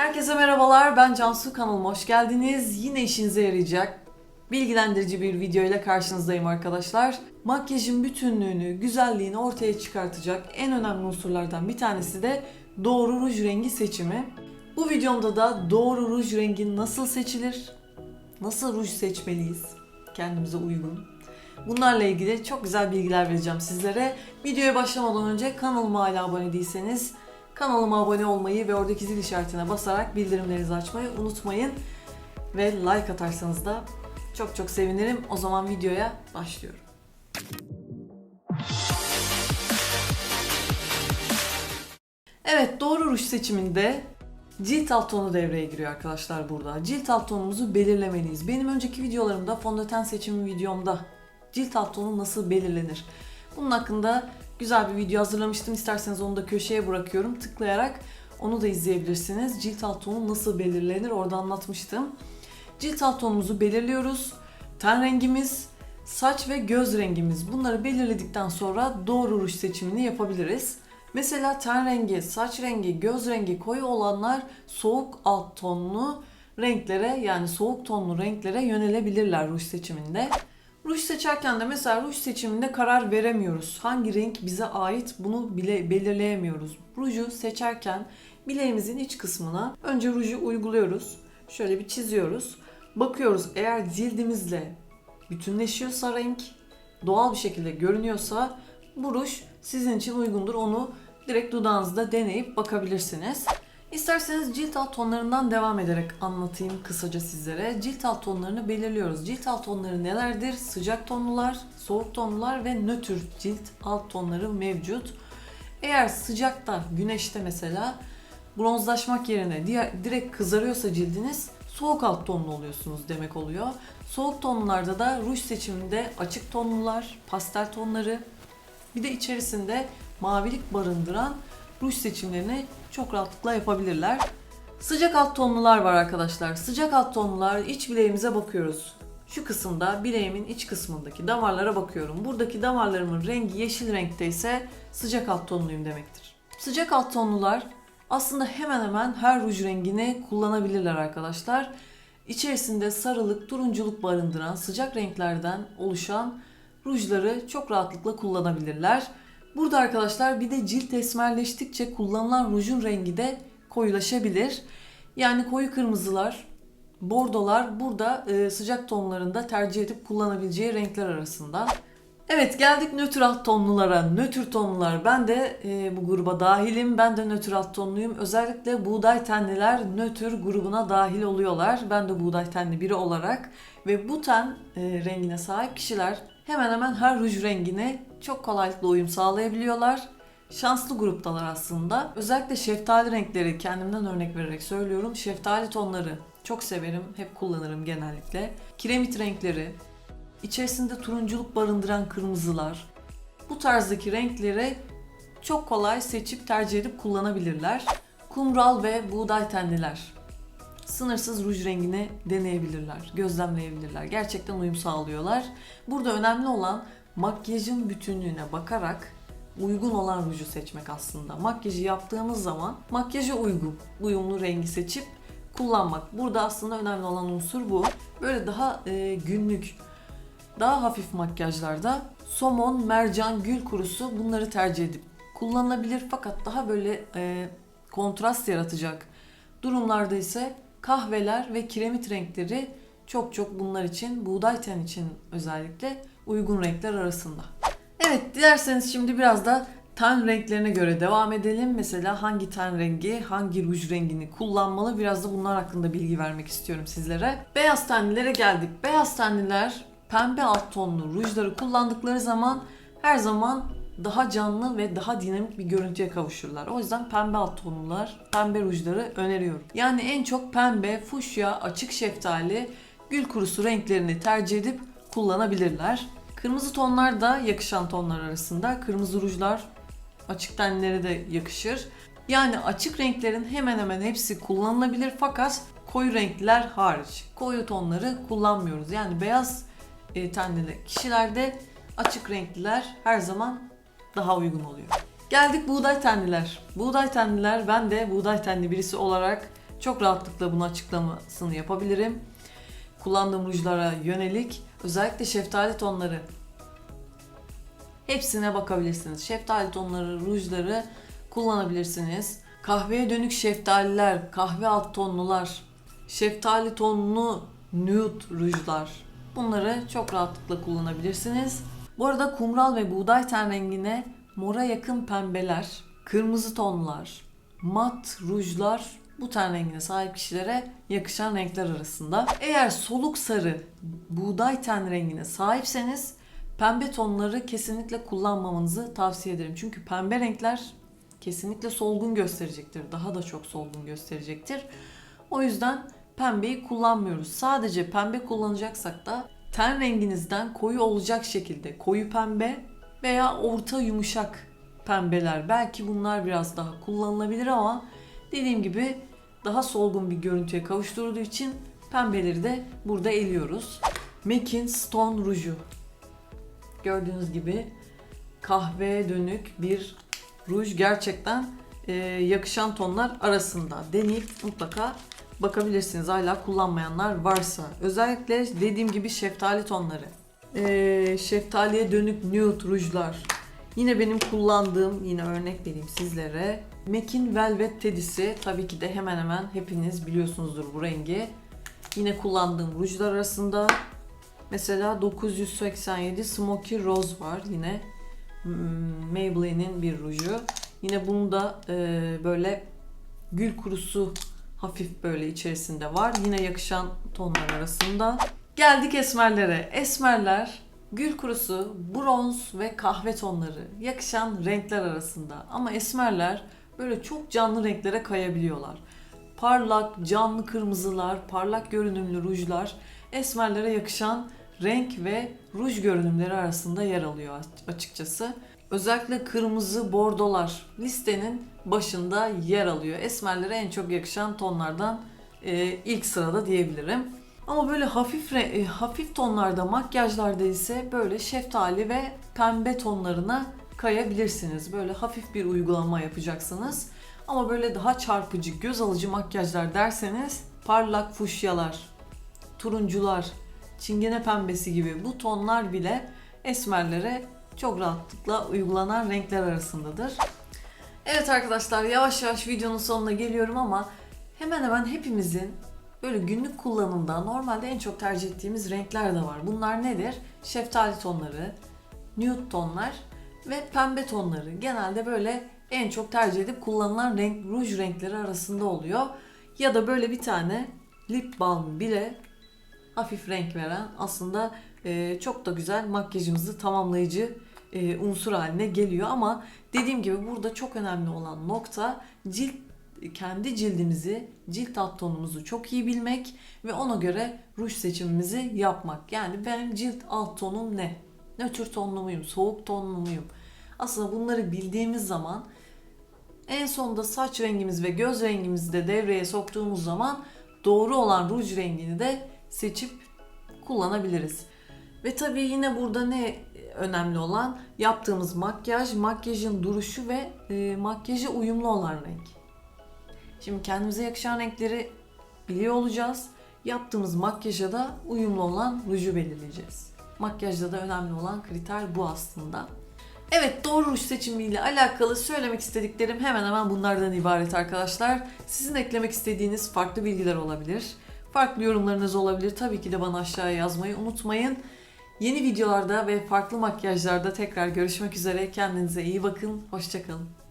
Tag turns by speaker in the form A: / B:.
A: Herkese merhabalar. Ben Cansu kanalıma hoş geldiniz. Yine işinize yarayacak bilgilendirici bir video ile karşınızdayım arkadaşlar. Makyajın bütünlüğünü, güzelliğini ortaya çıkartacak en önemli unsurlardan bir tanesi de doğru ruj rengi seçimi. Bu videomda da doğru ruj rengi nasıl seçilir? Nasıl ruj seçmeliyiz? Kendimize uygun. Bunlarla ilgili çok güzel bilgiler vereceğim sizlere. Videoya başlamadan önce kanalıma hala abone değilseniz kanalıma abone olmayı ve oradaki zil işaretine basarak bildirimlerinizi açmayı unutmayın. Ve like atarsanız da çok çok sevinirim. O zaman videoya başlıyorum. Evet doğru ruj seçiminde cilt alt tonu devreye giriyor arkadaşlar burada. Cilt alt tonumuzu belirlemeliyiz. Benim önceki videolarımda fondöten seçimi videomda cilt alt tonu nasıl belirlenir? Bunun hakkında güzel bir video hazırlamıştım. İsterseniz onu da köşeye bırakıyorum. Tıklayarak onu da izleyebilirsiniz. Cilt alt tonu nasıl belirlenir orada anlatmıştım. Cilt alt tonumuzu belirliyoruz. Ten rengimiz, saç ve göz rengimiz bunları belirledikten sonra doğru ruj seçimini yapabiliriz. Mesela ten rengi, saç rengi, göz rengi koyu olanlar soğuk alt tonlu renklere yani soğuk tonlu renklere yönelebilirler ruj seçiminde. Ruj seçerken de mesela ruj seçiminde karar veremiyoruz. Hangi renk bize ait bunu bile belirleyemiyoruz. Ruju seçerken bileğimizin iç kısmına önce ruju uyguluyoruz. Şöyle bir çiziyoruz. Bakıyoruz eğer cildimizle bütünleşiyorsa renk, doğal bir şekilde görünüyorsa bu ruj sizin için uygundur. Onu direkt dudağınızda deneyip bakabilirsiniz. İsterseniz cilt alt tonlarından devam ederek anlatayım kısaca sizlere. Cilt alt tonlarını belirliyoruz. Cilt alt tonları nelerdir? Sıcak tonlular, soğuk tonlular ve nötr cilt alt tonları mevcut. Eğer sıcakta, güneşte mesela bronzlaşmak yerine diğer, direkt kızarıyorsa cildiniz soğuk alt tonlu oluyorsunuz demek oluyor. Soğuk tonlarda da ruj seçiminde açık tonlular, pastel tonları bir de içerisinde mavilik barındıran ruj seçimlerini çok rahatlıkla yapabilirler. Sıcak alt tonlular var arkadaşlar. Sıcak alt tonlular iç bileğimize bakıyoruz. Şu kısımda bileğimin iç kısmındaki damarlara bakıyorum. Buradaki damarlarımın rengi yeşil renkte ise sıcak alt tonluyum demektir. Sıcak alt tonlular aslında hemen hemen her ruj rengini kullanabilirler arkadaşlar. İçerisinde sarılık, turunculuk barındıran sıcak renklerden oluşan rujları çok rahatlıkla kullanabilirler. Burada arkadaşlar bir de cilt esmerleştikçe kullanılan rujun rengi de koyulaşabilir. Yani koyu kırmızılar, bordolar burada e, sıcak tonlarında tercih edip kullanabileceği renkler arasında. Evet geldik nötr alt tonlulara. Nötr tonlular. Ben de e, bu gruba dahilim. Ben de nötr alt tonluyum. Özellikle buğday tenliler nötr grubuna dahil oluyorlar. Ben de buğday tenli biri olarak. Ve bu ten e, rengine sahip kişiler hemen hemen her ruj rengine çok kolaylıkla uyum sağlayabiliyorlar. Şanslı gruptalar aslında. Özellikle şeftali renkleri kendimden örnek vererek söylüyorum. Şeftali tonları çok severim. Hep kullanırım genellikle. Kiremit renkleri, içerisinde turunculuk barındıran kırmızılar. Bu tarzdaki renkleri çok kolay seçip tercih edip kullanabilirler. Kumral ve buğday tenliler sınırsız ruj rengini deneyebilirler, gözlemleyebilirler. Gerçekten uyum sağlıyorlar. Burada önemli olan makyajın bütünlüğüne bakarak uygun olan ruju seçmek aslında. Makyajı yaptığımız zaman makyaja uygun, uyumlu rengi seçip kullanmak. Burada aslında önemli olan unsur bu. Böyle daha e, günlük, daha hafif makyajlarda somon, mercan, gül kurusu bunları tercih edip kullanılabilir fakat daha böyle e, kontrast yaratacak durumlarda ise kahveler ve kiremit renkleri çok çok bunlar için, buğday ten için özellikle uygun renkler arasında. Evet, dilerseniz şimdi biraz da ten renklerine göre devam edelim. Mesela hangi ten rengi, hangi ruj rengini kullanmalı biraz da bunlar hakkında bilgi vermek istiyorum sizlere. Beyaz tenlilere geldik. Beyaz tenliler pembe alt tonlu rujları kullandıkları zaman her zaman daha canlı ve daha dinamik bir görüntüye kavuşurlar. O yüzden pembe alt tonlular, pembe rujları öneriyorum. Yani en çok pembe, fuşya, açık şeftali, gül kurusu renklerini tercih edip kullanabilirler. Kırmızı tonlar da yakışan tonlar arasında. Kırmızı rujlar açık tenlere de yakışır. Yani açık renklerin hemen hemen hepsi kullanılabilir fakat koyu renkler hariç. Koyu tonları kullanmıyoruz. Yani beyaz e, tenli kişilerde açık renkliler her zaman daha uygun oluyor. Geldik buğday tenliler. Buğday tenliler ben de buğday tenli birisi olarak çok rahatlıkla bunun açıklamasını yapabilirim. Kullandığım rujlara yönelik özellikle şeftali tonları hepsine bakabilirsiniz. Şeftali tonları, rujları kullanabilirsiniz. Kahveye dönük şeftaliler, kahve alt tonlular, şeftali tonlu nude rujlar. Bunları çok rahatlıkla kullanabilirsiniz. Bu arada kumral ve buğday ten rengine mora yakın pembeler, kırmızı tonlar, mat rujlar bu ten rengine sahip kişilere yakışan renkler arasında. Eğer soluk sarı buğday ten rengine sahipseniz pembe tonları kesinlikle kullanmamanızı tavsiye ederim. Çünkü pembe renkler kesinlikle solgun gösterecektir. Daha da çok solgun gösterecektir. O yüzden pembeyi kullanmıyoruz. Sadece pembe kullanacaksak da ten renginizden koyu olacak şekilde koyu pembe veya orta yumuşak pembeler. Belki bunlar biraz daha kullanılabilir ama dediğim gibi daha solgun bir görüntüye kavuşturduğu için pembeleri de burada eliyoruz. MAC'in Stone Ruju. Gördüğünüz gibi kahveye dönük bir ruj gerçekten e, yakışan tonlar arasında. Deneyip mutlaka bakabilirsiniz hala kullanmayanlar varsa. Özellikle dediğim gibi şeftali tonları. E, şeftaliye dönük nude rujlar. Yine benim kullandığım, yine örnek vereyim sizlere. MAC'in Velvet Teddy'si. Tabii ki de hemen hemen hepiniz biliyorsunuzdur bu rengi. Yine kullandığım rujlar arasında. Mesela 987 Smoky Rose var yine. Hmm, Maybelline'in bir ruju. Yine bunu da e, böyle gül kurusu hafif böyle içerisinde var. Yine yakışan tonlar arasında. Geldik esmerlere. Esmerler gül kurusu, bronz ve kahve tonları yakışan renkler arasında. Ama esmerler böyle çok canlı renklere kayabiliyorlar. Parlak, canlı kırmızılar, parlak görünümlü rujlar esmerlere yakışan renk ve ruj görünümleri arasında yer alıyor açıkçası. Özellikle kırmızı bordolar listenin başında yer alıyor. Esmerlere en çok yakışan tonlardan ilk sırada diyebilirim. Ama böyle hafif re- e, hafif tonlarda makyajlarda ise böyle şeftali ve pembe tonlarına kayabilirsiniz. Böyle hafif bir uygulama yapacaksınız. Ama böyle daha çarpıcı, göz alıcı makyajlar derseniz parlak fuşyalar, turuncular, çingene pembesi gibi bu tonlar bile esmerlere çok rahatlıkla uygulanan renkler arasındadır. Evet arkadaşlar yavaş yavaş videonun sonuna geliyorum ama hemen hemen hepimizin böyle günlük kullanımda normalde en çok tercih ettiğimiz renkler de var. Bunlar nedir? Şeftali tonları, nude tonlar ve pembe tonları. Genelde böyle en çok tercih edip kullanılan renk, ruj renkleri arasında oluyor. Ya da böyle bir tane lip balm bile hafif renk veren aslında e, çok da güzel makyajımızı tamamlayıcı e, unsur haline geliyor ama dediğim gibi burada çok önemli olan nokta cilt kendi cildimizi, cilt alt tonumuzu çok iyi bilmek ve ona göre ruj seçimimizi yapmak. Yani benim cilt alt tonum ne? Nötr tonlu muyum? Soğuk tonlu muyum? Aslında bunları bildiğimiz zaman en sonunda saç rengimiz ve göz rengimizi de devreye soktuğumuz zaman doğru olan ruj rengini de seçip kullanabiliriz. Ve tabii yine burada ne önemli olan yaptığımız makyaj, makyajın duruşu ve e, makyaja uyumlu olan renk. Şimdi kendimize yakışan renkleri biliyor olacağız. Yaptığımız makyaja da uyumlu olan ruju belirleyeceğiz. Makyajda da önemli olan kriter bu aslında. Evet doğru ruj seçimiyle alakalı söylemek istediklerim hemen hemen bunlardan ibaret arkadaşlar. Sizin eklemek istediğiniz farklı bilgiler olabilir. Farklı yorumlarınız olabilir. Tabii ki de bana aşağıya yazmayı unutmayın. Yeni videolarda ve farklı makyajlarda tekrar görüşmek üzere. Kendinize iyi bakın. Hoşçakalın.